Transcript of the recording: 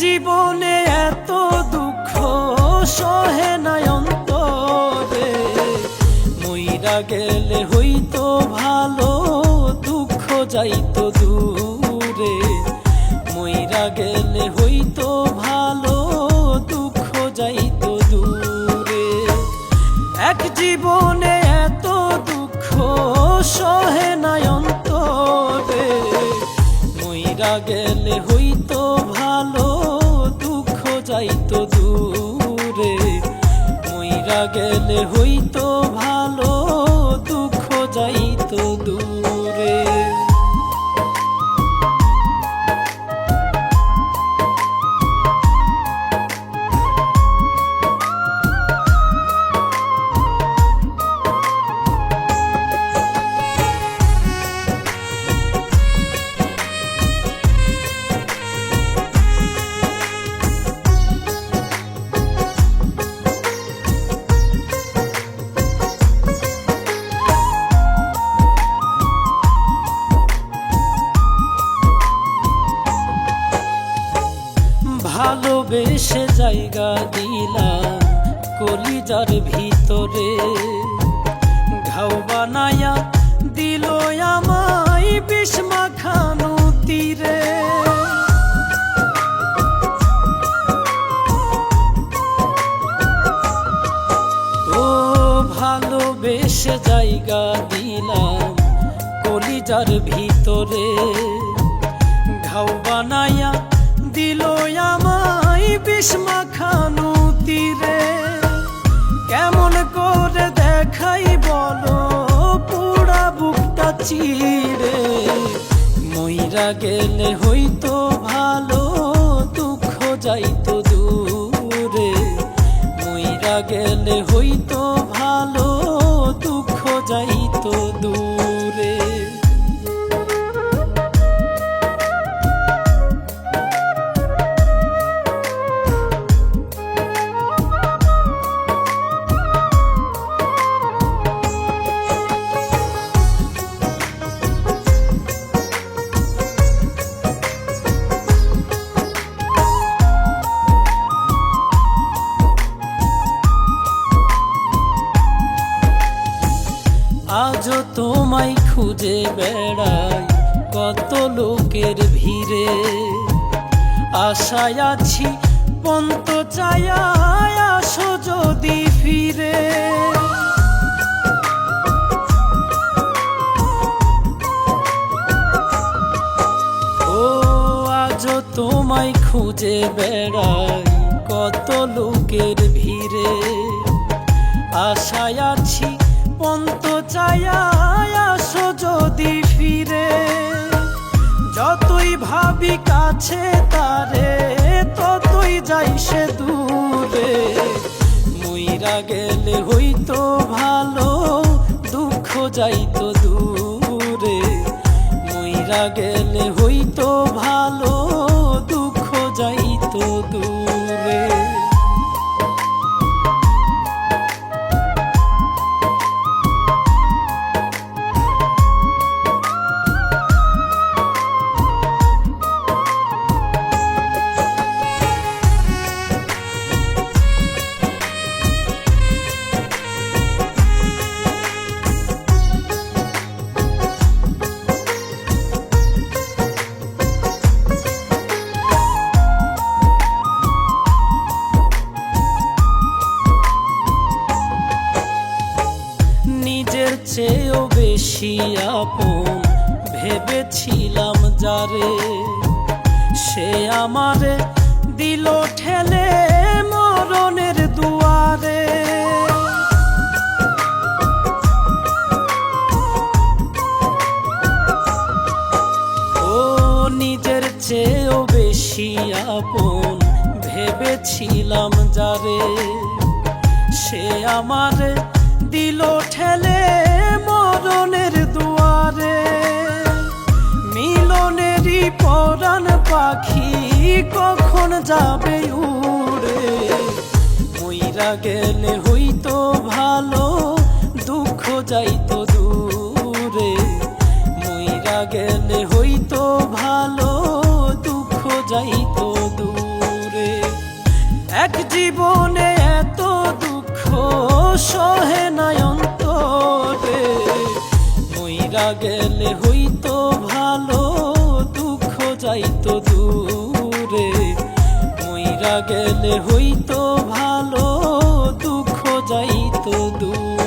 জীবনে এত দুঃখ সহে নাই অন্তরে। মইরা গেলে হইতো ভালো, দুঃখ যাইতো দূরে। মইরা গেলে হইতো ভালো, দুঃখ যাইতো দূরে। এক জীবনে এত দুঃখ সহে নাই অন্তরে। মইরা গেলে হইতো ভালো যাইতো দূরে মইরা গেলে হইতো ভালো। ভালোবেসে জায়গা দিলাম কলিজার ভিতরে। ঘাও বানায়া দিল আমায় বিষ মাখানো তীরে। ও ভালোবেসে জায়গা দিলাম কলিজার ভিতরে। ঘাও বানায়া বুকটা রে। মইরা গেলে হইতো ভালো, দুঃখ যাইতো দূরে। মইরা গেলে হইতো ভালো, দুঃখ যাইতো খুঁজে বেড়াই কত লোকের ভিড়ে। আশায় আছি পন্ত চায়া আসো যদি ফিরে। ও, আজও তোমায় খুঁজে বেড়াই কত লোকের ভিড়ে। আশায় আছি পন্ত চায়া ফিরে যতই ভাবি কাছে তারে, ততই যাই সে দূরে। মইরা গেলে হইতো ভালো, দুঃখ যাইতো দূরে। মইরা গেলে হইতো ভালো, দুঃখ যাইতো দূরে। নিজের চেয়েও বেশি আপন ভেবেছিলাম যারে। সে আমারে দিল ঠেলে মরণের দুয়ারে। ও নিজের চেয়েও বেশি আপন ভেবেছিলাম যারে। সে আমার দিল ঠেলে মরণের দুয়ারে। মিলনেরই পরাণ পাখি কখন যাবে উড়ে? মইরা গেলে হইতো ভালো, দুঃখ যাইতো দূরে। মইরা গেলে হইতো ভালো, দুঃখ যাইতো দূরে। এক জীবনে এত দুঃখ সহে নায়ন্তরে মইরা গেলে হইতো ভালো, দুঃখ যাইতো দূরে। মইরা গেলে হইতো ভালো, দুঃখ যাইতো দূরে।